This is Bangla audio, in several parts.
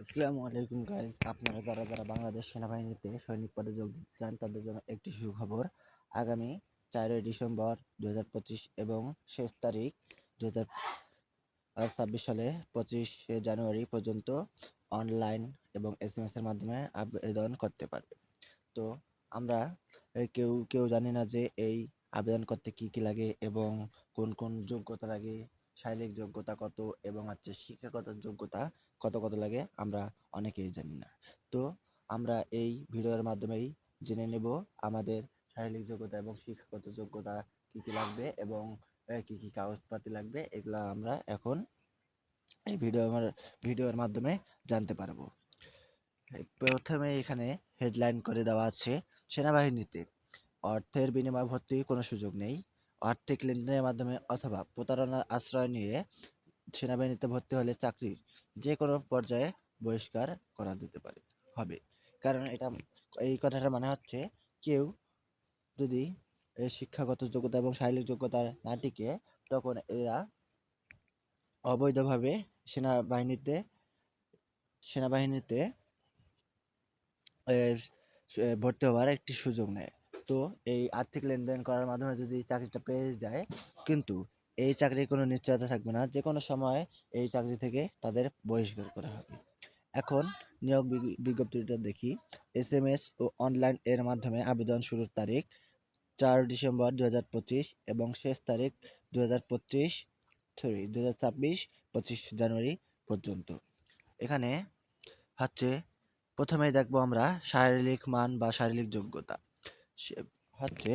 আসসালামু আলাইকুম গাইজ আপনারা যারা যারা বাংলাদেশ সেনাবাহিনীতে সৈনিক পদে যোগ দিতে চান, তাদের জন্য একটি সুখবর। আগামী চারই ডিসেম্বর দু এবং শেষ তারিখ দু ছাব্বিশ সালে পঁচিশে জানুয়ারি পর্যন্ত অনলাইন এবং এস এম এর মাধ্যমে আবেদন করতে পারবে। তো আমরা কেউ কেউ জানি না যে এই আবেদন করতে কি কি লাগে এবং কোন কোন যোগ্যতা লাগে, শারীরিক যোগ্যতা কত এবং হচ্ছে শিক্ষাগত যোগ্যতা কত কত লাগে আমরা অনেকেই জানি না। তো আমরা এই ভিডিওর মাধ্যমেই জেনে নেব আমাদের শারীরিক যোগ্যতা এবং শিক্ষাগত যোগ্যতা কি কি লাগবে এবং কি কি কাগজপাতি লাগবে এগুলা আমরা এখন এই ভিডিও আমার ভিডিওর মাধ্যমে জানতে পারব। প্রথমে এখানে হেডলাইন করে দেওয়া আছে সেনাবাহিনীতে। অর্থের বিনিময়ে ভর্তির কোনো সুযোগ নেই। আর্থিক লেনদেনের মাধ্যমে অথবা প্রতারণার আশ্রয় নিয়ে সেনাবাহিনীতে ভর্তি হলে চাকরির যে কোনো পর্যায়ে বহিষ্কার করা যেতে পারে, হবে। কারণ এটা, এই কথাটা মানে হচ্ছে কেউ যদি শিক্ষাগত যোগ্যতা এবং শারীরিক যোগ্যতা না টিকে, তখন এরা অবৈধভাবে সেনাবাহিনীতে সেনাবাহিনীতে ভর্তি হওয়ার একটি সুযোগ নেয়। তো এই আর্থিক লেনদেন করার মাধ্যমে যদি চাকরিটা পেয়ে যায়, কিন্তু এই চাকরির কোনো নিশ্চয়তা থাকবে না যে কোনো সময় এই চাকরি থেকে তাদের বহিষ্কার করা হবে। এখন নিয়োগ বিজ্ঞপ্তিটা দেখি। এস এম এস ও অনলাইন এর মাধ্যমে আবেদন শুরুর তারিখ চার ডিসেম্বর দু হাজার পঁচিশ এবং শেষ তারিখ দু হাজার পঁচিশ, সরি দু হাজার ছাব্বিশ, পঁচিশ জানুয়ারি পর্যন্ত। এখানে হচ্ছে প্রথমেই দেখব আমরা শারীরিক মান বা শারীরিক যোগ্যতা। সে হচ্ছে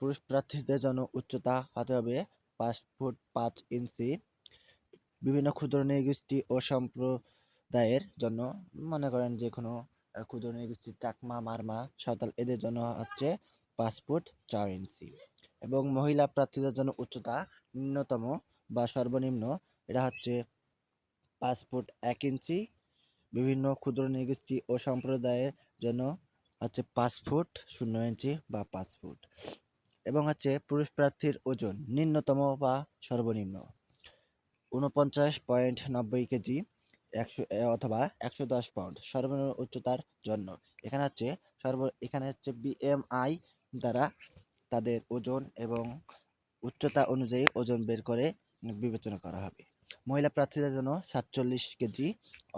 পুরুষ প্রার্থীদের জন্য উচ্চতা হতে হবে পাঁচ ফুট পাঁচ ইঞ্চি। বিভিন্ন ক্ষুদ্র নৃগোষ্ঠী ও সম্প্রদায়ের জন্য মনে করেন যে কোনো ক্ষুদ্র নৃগোষ্ঠী চাকমা, মারমা সাঁওতাল এদের জন্য হচ্ছে পাঁচ ফুট চার ইঞ্চি। এবং মহিলা প্রার্থীদের জন্য উচ্চতা ন্যূনতম বা সর্বনিম্ন এটা হচ্ছে পাঁচ ফুট এক ইঞ্চি। বিভিন্ন ক্ষুদ্র নৃগোষ্ঠী ও সম্প্রদায়ের জন্য হচ্ছে পাঁচ ফুট শূন্য ইঞ্চি বা পাঁচ ফুট। এবং হচ্ছে পুরুষ প্রার্থীর ওজন নিম্নতম বা সর্বনিম্ন উনপঞ্চাশ পয়েন্ট নব্বই কেজি, একশো অথবা একশো দশ পাউন্ড সর্বনিম্ন উচ্চতার জন্য। এখানে হচ্ছে সর্ব, এখানে হচ্ছে বিএমআই দ্বারা তাদের ওজন এবং উচ্চতা অনুযায়ী ওজন বের করে বিবেচনা করা হবে। মহিলা প্রার্থীদের জন্য সাতচল্লিশ কেজি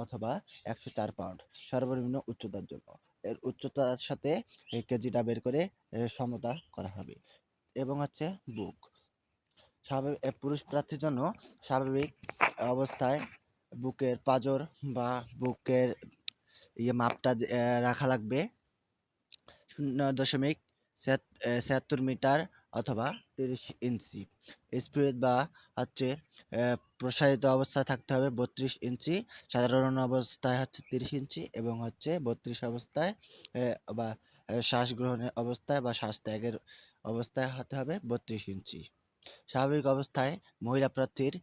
অথবা একশো চার পাউন্ড সর্বনিম্ন উচ্চতার জন্য। এর উচ্চতার সাথে কেজিটা বের করে সমতা করা হবে। এবং হচ্ছে বুক। স্বাভাবিক পুরুষ প্রার্থীর জন্য স্বাভাবিক অবস্থায় বুকের পাজর বা বুকের ইয়ে মাপটা রাখা লাগবে। শূন্য দশমিক ছিয়াত- ছিয়াত্তর মিটার অথবা তিরিশ ইঞ্চি। স্পিরিট বা হচ্ছে প্রসারিত অবস্থায় থাকতে হবে বত্রিশ ইঞ্চি। সাধারণ অবস্থায় হচ্ছে তিরিশ ইঞ্চি এবং হচ্ছে বত্রিশ অবস্থায় বা শ্বাস গ্রহণের অবস্থায় বা শ্বাস ত্যাগের অবস্থায় হতে হবে বত্রিশ ইঞ্চি। স্বাভাবিক অবস্থায় মহিলা প্রার্থীর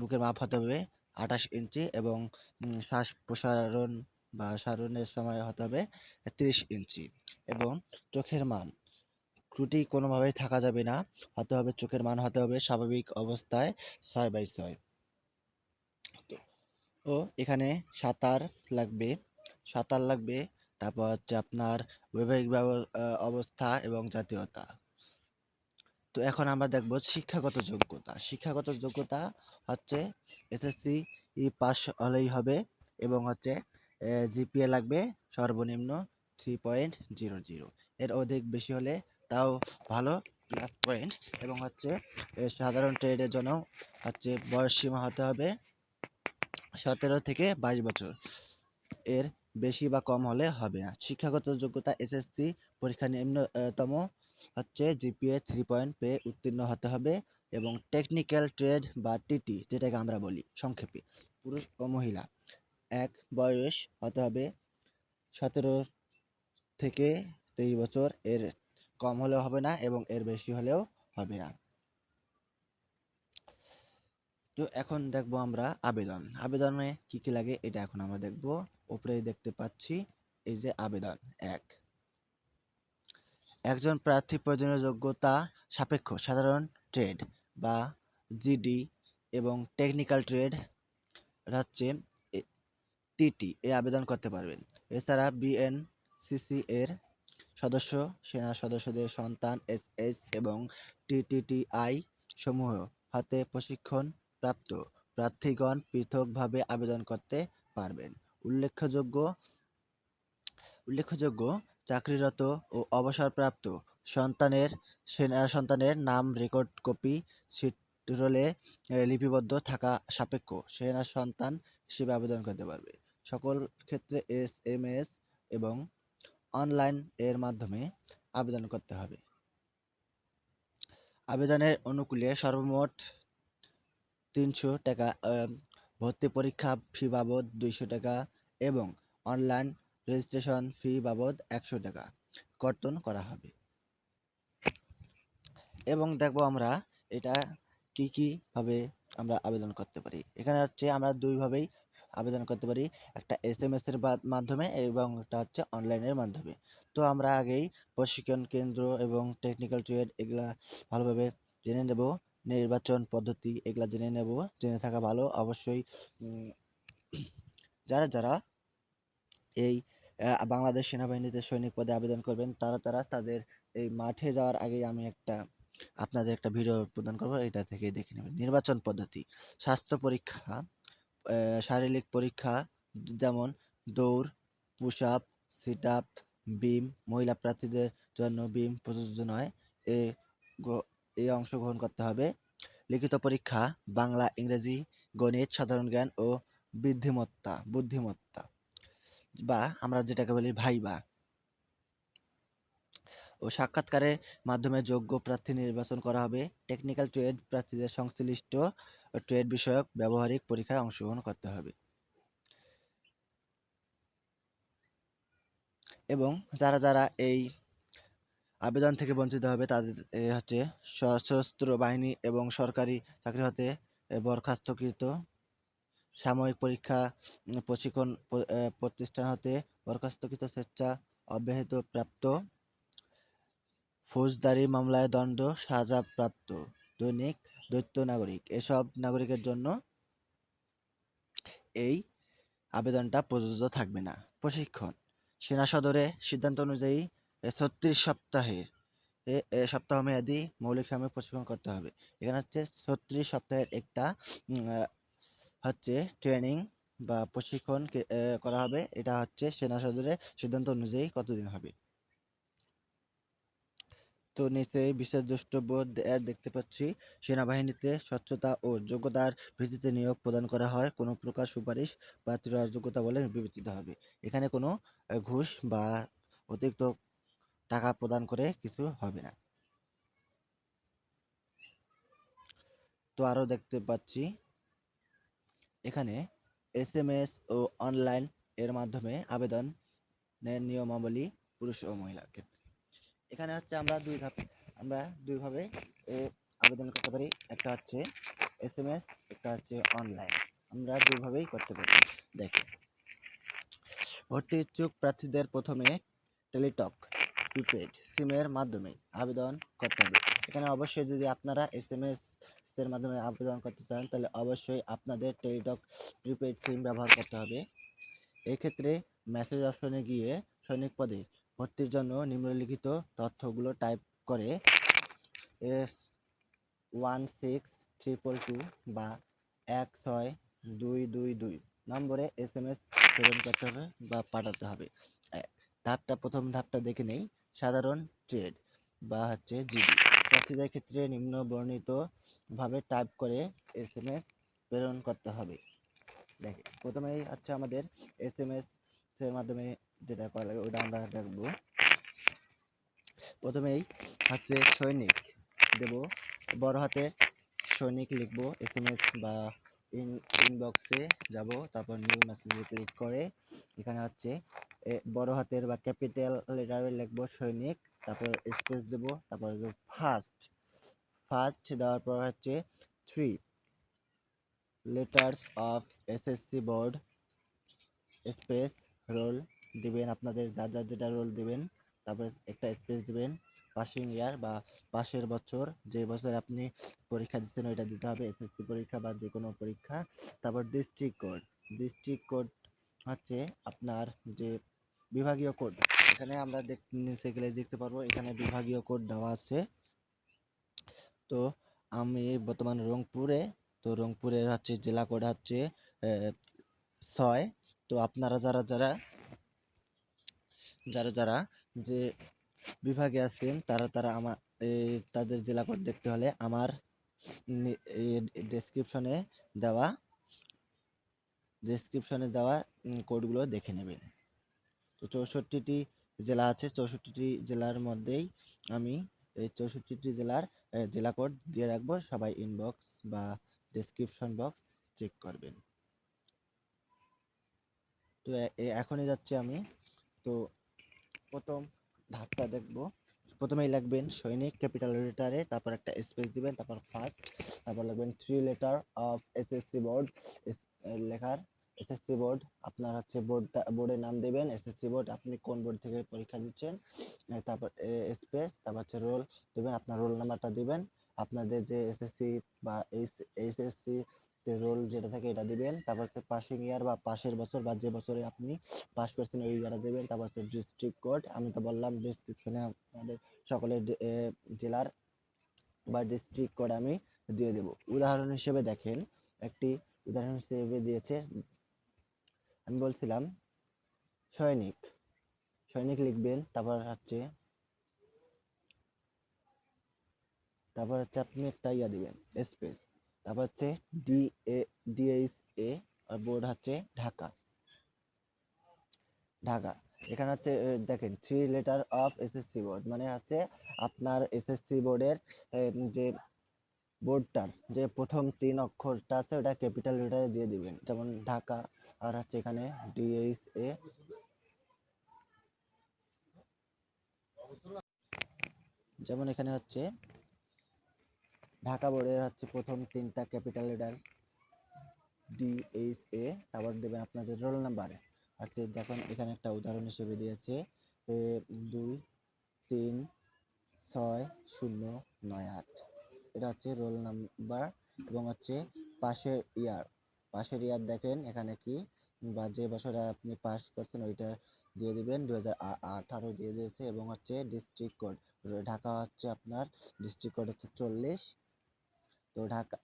বুকের মাপ হতে হবে আঠাশ ইঞ্চি এবং শ্বাস প্রসারণ বা সারণের সময় হতে হবে তিরিশ ইঞ্চি এবং চোখের মান। ত্রুটি কোনোভাবেই থাকা যাবে না। হতে হবে চোখের মান, হতে হবে স্বাভাবিক অবস্থায় ছয় বাই ছয়। ও, এখানে সাঁতার লাগবে। সাঁতার লাগবে, তারপর হচ্ছে আপনার বৈবাহিক অবস্থা এবং জাতীয়তা। তো এখন আমরা দেখব শিক্ষাগত যোগ্যতা। শিক্ষাগত যোগ্যতা হচ্ছে এসএসসি পাস হলেই হবে এবং হচ্ছে জিপিএ লাগবে সর্বনিম্ন থ্রি পয়েন্ট জিরো জিরো। এর অধিক বেশি হলে তাও ভালো প্লাস পয়েন্ট এবং হচ্ছে সাধারণ ট্রেডের জন্য হচ্ছে বয়স সীমা হতে হবে সতেরো থেকে বাইশ বছর। এর বেশি বা কম হলে হবে না। শিক্ষাগত যোগ্যতা এসএসসি পরীক্ষা নিম্নতম হচ্ছে জিপিএ থ্রি পয়েন্ট পেয়ে উত্তীর্ণ হতে হবে এবং টেকনিক্যাল ট্রেড বা টিটি যেটাকে আমরা বলি, সংক্ষেপে। পুরুষ ও মহিলা, এক বয়স হতে হবে সতেরো থেকে তেইশ বছর। এর কম হলেও হবে না এবং এর বেশি হলেও হবে না। তো এখন দেখব আমরা আবেদন। আবেদনে কি কি লাগে এটা এখন আমরা দেখব। উপরে দেখতে পাচ্ছি এই যে আবেদন, এক। একজন প্রার্থী প্রয়োজনীয় যোগ্যতা সাপেক্ষ, সাধারণ ট্রেড বা জিডি এবং টেকনিক্যাল ট্রেড হচ্ছে টিটি এ আবেদন করতে পারবেন। এছাড়া বিএনসিসি এর সদস্য, সেনা সদস্যদের সন্তান এসএস এবং টিটিটিআই সমূহ হাতে প্রশিক্ষণ প্রাপ্ত। প্রার্থীগণ পৃথকভাবে আবেদন করতে পারবেন। উল্লেখযোগ্য উল্লেখযোগ্য চাকরিরত ও অবসরপ্রাপ্ত সন্তানের, সেনা সন্তানের নাম, রেকর্ড কপি, সিটরোলে লিপিবদ্ধ থাকা সাপেক্ষ সেনা সন্তান হিসেবে আবেদন করতে পারবে। সকল ক্ষেত্রে এস এম এস এবং অনলাইন এর মাধ্যমে আবেদন করতে হবে। আবেদনের অনুকূলে সর্বমোট তিনশো টাকা ভর্তি পরীক্ষা ফি বাবদ দুইশো টাকা এবং অনলাইন রেজিস্ট্রেশন ফি বাবদ একশো টাকা কর্তন করা হবে। এবং দেখব আমরা এটা কি কি ভাবে আমরা আবেদন করতে পারি। এখানে হচ্ছে আমরা দুইভাবেই আবেদন করতে পারি একটা এস এম এস এর বা- মাধ্যমে এবং একটা হচ্ছে অনলাইনের মাধ্যমে। তো আমরা আগেই প্রশিক্ষণ কেন্দ্র এবং টেকনিক্যাল ট্রেড এগুলা ভালোভাবে জেনে নেব, নির্বাচন পদ্ধতি এগুলা জেনে নেব, জেনে থাকা ভালো। অবশ্যই যারা যারা এই বাংলাদেশ সেনাবাহিনীতে সৈনিক পদে আবেদন করবেন, তারা তারা তাদের এই মাঠে যাওয়ার আগেই আমি একটা, আপনাদের একটা ভিডিও প্রদান করব, এটা থেকে দেখে নেবেন। নির্বাচন পদ্ধতি, স্বাস্থ্য পরীক্ষা শারীরিক পরীক্ষা, যেমন দৌড় push up sit up beam মহিলা প্রার্থীদের জন্য বিম প্রযোজ্য নয়। এ, গ- এ অংশগ্রহণ করতে হবে। লিখিত পরীক্ষা, বাংলা, ইংরেজি, গণিত, সাধারণ জ্ঞান ও বুদ্ধিমত্তা বুদ্ধিমত্তা বা আমরা যেটাকে বলি ভাইবা। ও সাক্ষাৎকারের মাধ্যমে যোগ্য প্রার্থী নির্বাচন করা হবে। টেকনিক্যাল ট্রেড প্রার্থীদের সংশ্লিষ্ট ট্রেড বিষয়ক ব্যবহারিক পরীক্ষায় অংশগ্রহণ করতে হবে। এবং যারা যারা এই আবেদন থেকে বঞ্চিত হবে, তাদের হচ্ছে সশস্ত্র বাহিনী এবং সরকারি চাকরি হতে বরখাস্তকৃত সাময়িক পরীক্ষা প্রশিক্ষণ প্রতিষ্ঠান হতে বরখাস্তকৃত স্বেচ্ছা অব্যাহত প্রাপ্ত ফৌজদারি মামলায় দণ্ড সাজাপ্রাপ্ত দৈনিক দ্বৈত নাগরিক। এসব নাগরিকের জন্য এই আবেদনটা প্রযোজ্য থাকবে না। প্রশিক্ষণ। সেনা সদরে সিদ্ধান্ত অনুযায়ী ছত্রিশ সপ্তাহের সপ্তাহ মেয়াদি মৌলিক সাময়িক প্রশিক্ষণ করতে হবে। এখানে হচ্ছে ছত্রিশ সপ্তাহের একটা হচ্ছে ট্রেনিং বা প্রশিক্ষণ করা হবে। এটা হচ্ছে সেনা সদরে সিদ্ধান্ত অনুযায়ী কতদিন হবে। তো নিচে বিশেষ দ্রষ্টব্য দেখতে পাচ্ছি, সেনাবাহিনীতে স্বচ্ছতা ও যোগ্যতার ভিত্তিতে নিয়োগ প্রদান করা হয়। কোনো প্রকার সুপারিশ প্রার্থীর অযোগ্যতা বলে বিবেচিত হবে। এখানে কোনো ঘুষ বা অতিরিক্ত টাকা প্রদান করে কিছু হবে না। তো আরও দেখতে পাচ্ছি, এখানে এস এম এস ও অনলাইন এর মাধ্যমে আবেদনের নিয়মাবলী পুরুষ ও মহিলার ক্ষেত্রে। এখানে হচ্ছে আমরা দুই ধাপ, আমরা দুইভাবে আবেদন করতে পারি। একটা হচ্ছে এস এম এস, একটা হচ্ছে অনলাইন। আমরা দুইভাবেই করতে পারি। দেখেন, ভর্তি ইচ্ছুক প্রার্থীদের প্রথমে টেলিটক, প্রিপেড, সিমের মাধ্যমে আবেদন করতে হবে। এখানে অবশ্যই যদি আপনারা এস এম এস এর মাধ্যমে আবেদন করতে চান, তাহলে অবশ্যই আপনাদের টেলিটক, প্রিপেড সিম ব্যবহার করতে হবে। এক্ষেত্রে মেসেজ অপশনে গিয়ে সৈনিক পদে ভর্তির জন্য নিম্নলিখিত তথ্যগুলো টাইপ করে S one six triple two বা এক ছয় দুই দুই দুই নম্বরে এস এম এস প্রেরণ করতে হবে বা পাঠাতে হবে। ধাপটা, প্রথম ধাপটা দেখে নেই। সাধারণ ট্রেড বা হচ্ছে জিডি। প্রার্থীদের ক্ষেত্রে নিম্ন বর্ণিতভাবে টাইপ করে এস এম এস প্রেরণ করতে হবে। দেখে প্রথমেই হচ্ছে আমাদের এস এম এস এর মাধ্যমে যেটা করা লাগে ওটা আমরা দেখব প্রথমেই হচ্ছে সৈনিক দেব। বড় হাতে সৈনিক লিখব এস এম এস বা ইন ইনবক্সে যাব, তারপর নিউ মেসেজে ক্লিক করে। এখানে হচ্ছে বড় হাতের বা ক্যাপিটাল লেটারে লিখব সৈনিক, তারপর স্পেস দেব, তারপর ফার্স্ট ফার্স্ট দেওয়ার পর হচ্ছে three letters of SSC board space roll দিবেন, আপনাদের যার যার যেটা রোল দিবেন, তারপর একটা স্পেস দিবেন পাসিং ইয়ার বা পাশের বছর, যে বছর আপনি পরীক্ষা দিচ্ছেন ওইটা দিতে হবে এসএসসি পরীক্ষা বা যে কোনো পরীক্ষা। তারপর ডিস্ট্রিক্ট কোড ডিস্ট্রিক্ট কোড হচ্ছে আপনার যে বিভাগীয় কোড এখানে আমরা নিচে গেলে দেখতে পারব, এখানে বিভাগীয় কোড দেওয়া আছে। তো আমি বর্তমান রংপুরে, তো রংপুরের হচ্ছে জেলা কোড হচ্ছে ছয়। তো আপনারা যারা যারা যারা যারা যে বিভাগে আছেন, তারা তারা আমার তাদের জেলা কোড দেখতে হলে আমার ডেসক্রিপশনে দেওয়া ডেসক্রিপশনে দেওয়া কোডগুলো দেখে নেবেন। তো চৌষট্টিটি জেলা আছে, চৌষট্টিটি জেলার মধ্যেই আমি এই চৌষট্টিটি জেলার জেলা কোড দিয়ে রাখব। সবাই ইনবক্স বা ডেসক্রিপশন বক্স চেক করবেন। তো এখনই যাচ্ছি আমি। তো প্রথম ধাপটা দেখব। প্রথমেই লিখবেন সৈনিক, ক্যাপিটাল লেটারে, তারপর একটা স্পেস দিবেন, তারপর ফার্স্ট তারপর লিখবেন three letter of SSC board লেখার এসএসসি বোর্ড আপনার হচ্ছে বোর্ডটা বোর্ডের নাম দেবেন এসএসসি বোর্ড আপনি কোন বোর্ড থেকে পরীক্ষা দিচ্ছেন তারপর স্পেস তারপর হচ্ছে রোল দেবেন, আপনার রোল নাম্বারটা দিবেন, আপনাদের যে এসএসসি বা এইচএসসি যে রোল যেটা থাকে এটা দিবেন। তারপর হচ্ছে পাসিং ইয়ার বা পাশের বছর বা যে বছরে আপনি পাস করছেন ওই ইয়ারটা দেবেন। তারপর হচ্ছে ডিস্ট্রিক্ট কোড আমি তো বললাম ডিসক্রিপশনে আমাদের সকলের জেলার বা ডিস্ট্রিক্ট কোড আমি দিয়ে দেব। উদাহরণ হিসেবে দেখেন, একটি উদাহরণ হিসেবে দিয়েছে, আমি বলছিলাম, সৈনিক। সৈনিক লিখবেন, তারপর হচ্ছে তারপর হচ্ছে আপনি একটা ইয়া দিবেন স্পেস তারপর হচ্ছে D A DH A R board হচ্ছে ঢাকা। ঢাকা। এখানে হচ্ছে দেখেন three letter of SSC board মানে হচ্ছে আপনার এসএসসি বোর্ডের যে বোর্ডটার যে প্রথম তিন অক্ষরটা আছে, ওটা ক্যাপিটাল লেটারে দিয়ে দিবেন। যেমন ঢাকা, আর হচ্ছে এখানে ডিএইচ এ যেমন এখানে হচ্ছে ঢাকা বোর্ডের হচ্ছে প্রথম তিনটা ক্যাপিটাল লেটার এ তারপর দেবেন আপনাদের রোল নাম্বার আছে যখন এখানে একটা উদাহরণ হিসেবে দিয়েছে এ, দুই তিন ছয় শূন্য নয় আট। এটা হচ্ছে রোল নাম্বার এবং হচ্ছে পাশের ইয়ার পাশের ইয়ার দেখেন এখানে কি? বা যে বছরে আপনি পাস করছেন ওইটা দিয়ে দিবেন দু আঠারো দিয়ে দিয়েছে এবং হচ্ছে ডিস্ট্রিক্ট কোড ঢাকা হচ্ছে আপনার ডিস্ট্রিক্ট কোড হচ্ছে চল্লিশ তো ঢাকা,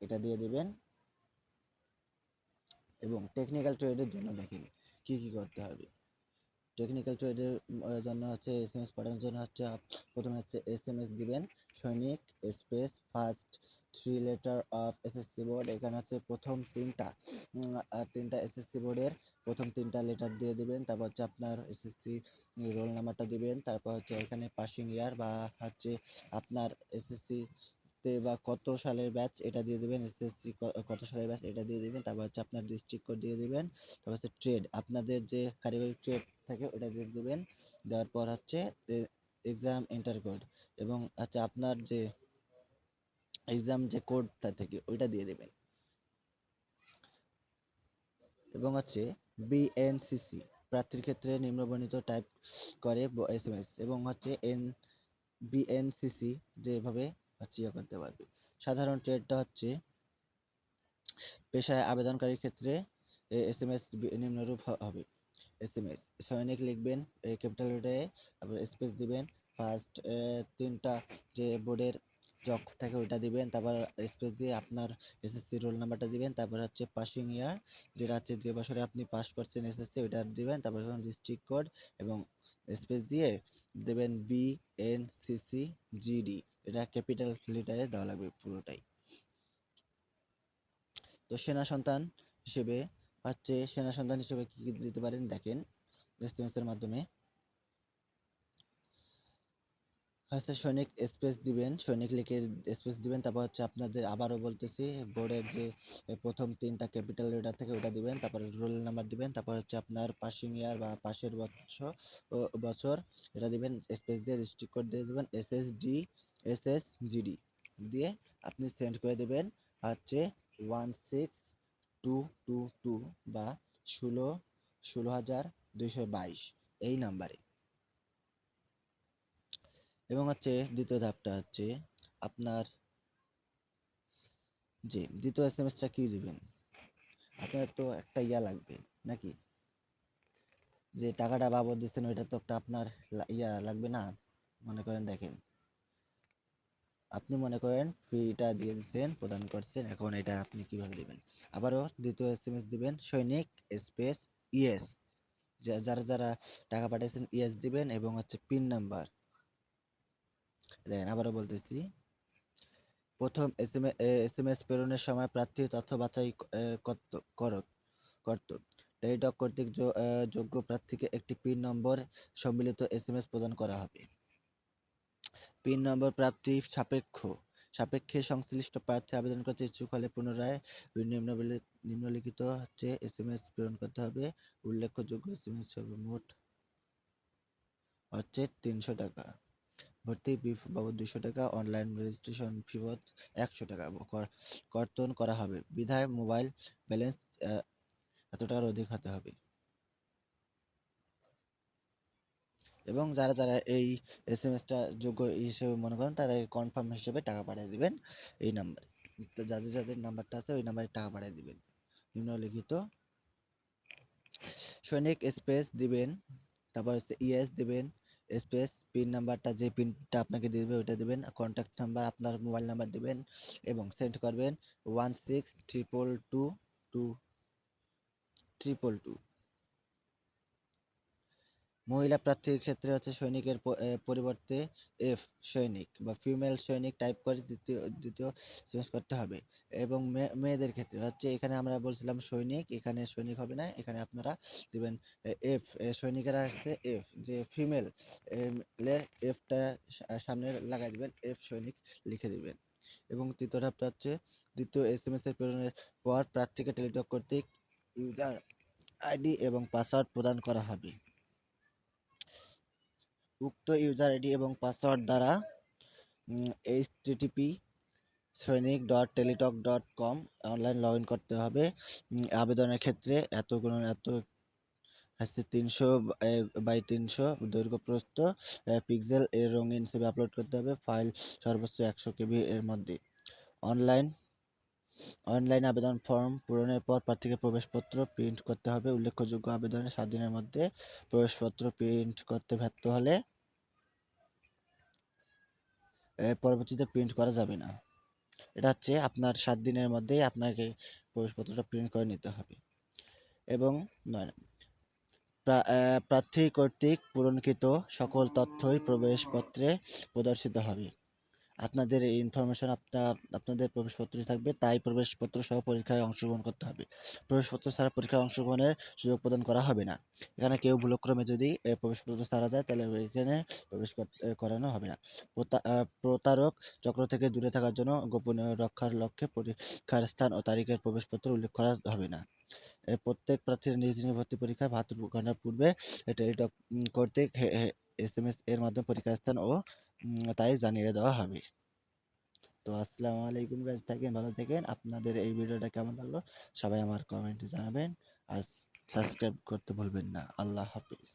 এটা দিয়ে দিবেন। এবং টেকনিক্যাল ট্রেডের জন্য দেখেন কি কি করতে হবে। টেকনিক্যাল ট্রেডের জন্য হচ্ছে এস এম এস পাঠানোর জন্য হচ্ছে প্রথমে হচ্ছে এস এম এস দিবেন সৈনিক space first three letter of SSC board এখানে হচ্ছে প্রথম তিনটা তিনটা এসএসসি বোর্ডের প্রথম তিনটা লেটার দিয়ে দিবেন, তারপর হচ্ছে আপনার এসএসসি রোল নাম্বারটা দিবেন, তারপর হচ্ছে এখানে পাসিং ইয়ার বা হচ্ছে আপনার এসএসসি তে বা কত সালের ব্যাচ এটা দিয়ে দিবেন এসএসসি কত সালের ব্যাচ এটা দিয়ে দিবেন, তারপর হচ্ছে আপনার ডিস্ট্রিক্ট কোড দিয়ে দিবেন, তারপর হচ্ছে ট্রেড আপনাদের যে কারিগরি ট্রেড থাকে ওটা দিয়ে দিবেন, দেওয়ার পর হচ্ছে এক্সাম এন্টার কোড এবং হচ্ছে আপনার যে এক্সাম যে কোডটা থেকে ওইটা দিয়ে দেবেন। এবং হচ্ছে বিএনসিসি প্রার্থীর ক্ষেত্রে নিম্নবর্ণিত টাইপ করে এস এম এস এবং হচ্ছে এন বিএনসিসি যেভাবে হচ্ছে ইয়ে করতে পারবে। সাধারণ ট্রেডটা হচ্ছে পেশায় আবেদনকারীর ক্ষেত্রে এস এম এস নিম্নরূপ হবে। এস এম এস সৈনিক লিখবেন ক্যাপিটাল লেটারে তারপর স্পেস দিবেন। ফার্স্ট তিনটা যে বোর্ডের যে থাকে ওইটা দিবেন, তারপর স্পেস দিয়ে আপনার এসএসসি রোল নাম্বারটা দিবেন, তারপর হচ্ছে পাসিং ইয়ার যেটা হচ্ছে যে বছরে আপনি পাস করছেন এসএসসি ওইটা দিবেন, তারপর ডিস্ট্রিক্ট কোড এবং স্পেস দিয়ে দেবেন B N C CC GD এটা ক্যাপিটাল লেটারে দেওয়া লাগবে পুরোটাই। তো সেনা সন্তান হিসেবে হচ্ছে সেনা সন্তান হিসেবে কি কি দিতে পারেন দেখেন এসএমএস এর মাধ্যমে। হচ্ছে সৈনিক স্পেস দিবেন, সৈনিক লিখে স্পেস দিবেন, তারপর হচ্ছে আপনাদের আবারও বলতেছি, বোর্ডের যে প্রথম তিনটা ক্যাপিটাল লেটার থেকে ওটা দিবেন, তারপর রোল নাম্বার দিবেন, তারপর হচ্ছে আপনার পাসিং ইয়ার বা পাশের বছর বছর, এটা দিবেন, স্পেস দিয়ে ডিস্ট্রিক্ট কোড দিয়ে দিবেন S S D S S GD দিয়ে আপনি সেন্ড করে দেবেন, হচ্ছে one six two two two বা ষোলো ষোলো হাজার দুইশো বাইশ, এই নাম্বারে। এবং হচ্ছে দ্বিতীয় ধাপটা হচ্ছে আপনার যে দ্বিতীয় এস এম এসটা কি দিবেন? আপনার তো একটা ইয়া লাগবে, নাকি? যে টাকাটা বাবদ দিচ্ছেন, ওইটা তো একটা আপনার ইয়া লাগবে না? মনে করেন দেখেন, আপনি মনে করেন ফ্রিটা দিয়ে দিচ্ছেন, প্রদান করছেন, এখন এটা আপনি কীভাবে দিবেন? আবারও দ্বিতীয় এস এম এস দিবেন সৈনিক স্পেস ইএস যারা যারা টাকা পাঠিয়েছেন ইএস দিবেন এবং হচ্ছে পিন নাম্বার দেখেন আবারও বলতেছি। প্রথম এস এম এস প্রেরণের সময় প্রার্থীর তথ্য বাছাই করত টেলিটক কর্তৃক যোগ্য প্রার্থীকে একটি পিন নম্বর সম্মিলিত এস এম এস প্রদান করা হবে। পিন নম্বর প্রাপ্তি সাপেক্ষ, সাপেক্ষে সংশ্লিষ্ট প্রার্থী আবেদন করতে ইচ্ছুক হলে পুনরায় নিম্নলিখিত হচ্ছে এস এম এস প্রেরণ করতে হবে। উল্লেখযোগ্য এস এম এস মোট হচ্ছে তিনশো টাকা। ভর্তি ফি বাবদ দুশো টাকা অনলাইন রেজিস্ট্রেশন ফি বাবদ একশো টাকা কর্তন করা হবে। বিধায় মোবাইল ব্যালেন্স এত টাকার অধিক হতে হবে। এবং যারা যারা এই এস এম এসটা যোগ্য হিসেবে মনে করেন, তারা কনফার্ম হিসেবে টাকা পাঠিয়ে দেবেন এই নাম্বারে যাদের যাদের নাম্বারটা আছে, ওই নাম্বারে টাকা পাঠিয়ে দেবেন। নিম্নলিখিত সৈনিক স্পেস দিবেন, তারপর হচ্ছে ইএস দিবেন স্পেস পিন নাম্বারটা যে পিনটা আপনাকে দিবে ওইটা দেবেন কন্ট্যাক্ট নাম্বার আপনার মোবাইল নাম্বার দেবেন এবং সেন্ড করবেন one six triple two two triple two মহিলা প্রার্থীর ক্ষেত্রে হচ্ছে সৈনিকের পরিবর্তে এফ সৈনিক বা ফিমেল সৈনিক টাইপ করে দ্বিতীয় দ্বিতীয় চেঞ্জ করতে হবে। এবং মেয়ে- মেয়েদের ক্ষেত্রে হচ্ছে এখানে আমরা বলছিলাম সৈনিক, এখানে সৈনিক হবে না, এখানে আপনারা দিবেন এফ সৈনিকেরা আসছে এফ যে ফিমেল এফটা সামনে লাগাই দিবেন এফ সৈনিক লিখে দিবেন। এবং তৃতীয় ধাপটা হচ্ছে দ্বিতীয় এস এম এস এর প্রেরণের পর প্রার্থীকে টেলিটক কর্তৃক ইউজার আইডি এবং পাসওয়ার্ড প্রদান করা হবে। উক্ত ইউজার আইডি এবং পাসওয়ার্ড দ্বারা এইচ টিটিপি সৈনিক dot Teletalk dot com online log in করতে হবে। আবেদনের ক্ষেত্রে এতগুলো এত হচ্ছে তিনশো বাই তিনশো দৈর্ঘ্য প্রস্থ পিক্সেল এর রঙিন হিসেবে আপলোড করতে হবে। ফাইল সর্বোচ্চ একশো কেবি এর মধ্যে। অনলাইন অনলাইন আবেদন ফর্ম পূরণের পর প্রার্থীকে প্রবেশপত্র প্রিন্ট করতে হবে। উল্লেখযোগ্য আবেদনের সাত দিনের মধ্যে প্রবেশপত্র প্রিন্ট করতে ব্যর্থ হলে পরবর্তীতে প্রিন্ট করা যাবে না। এটা হচ্ছে আপনার সাত দিনের মধ্যেই আপনাকে প্রবেশপত্রটা প্রিন্ট করে নিতে হবে। এবং নয় প্রার্থী কর্তৃক পূরণকৃত সকল তথ্যই প্রবেশপত্রে প্রদর্শিত হবে। আপনাদের এই ইনফরমেশন আপনার আপনাদের প্রবেশপত্রে থাকবে, তাই প্রবেশপত্র সহ পরীক্ষায় অংশগ্রহণ করতে হবে। প্রবেশপত্র ছাড়া পরীক্ষায় অংশগ্রহণের সুযোগ প্রদান করা হবে না। এখানে কেউ ভুলক্রমে যদি প্রবেশপত্র ছাড়া যায়, তাহলে এখানে প্রবেশ করানো হবে না। প্রতারক চক্র থেকে দূরে থাকার জন্য গোপনীয় রক্ষার লক্ষ্যে পরীক্ষার স্থান ও তারিখের প্রবেশপত্র উল্লেখ করা হবে না। প্রত্যেক প্রার্থীর নিজ নিজ ভর্তি পরীক্ষায় বাহাত্তর ঘণ্টা পূর্বে টেলিটক কর্তৃক এস এম এস এর মাধ্যমে পরীক্ষার স্থান ও তারিখ জানিয়ে দেওয়া হবে। তো আসসালামু আলাইকুম গাইজ থাকেন, ভালো থাকেন। আপনাদের এই ভিডিওটা কেমন লাগল? সবাই আমার কমেন্টে জানাবেন। আর সাবস্ক্রাইব করতে ভুলবেন না। আল্লাহ হাফিজ।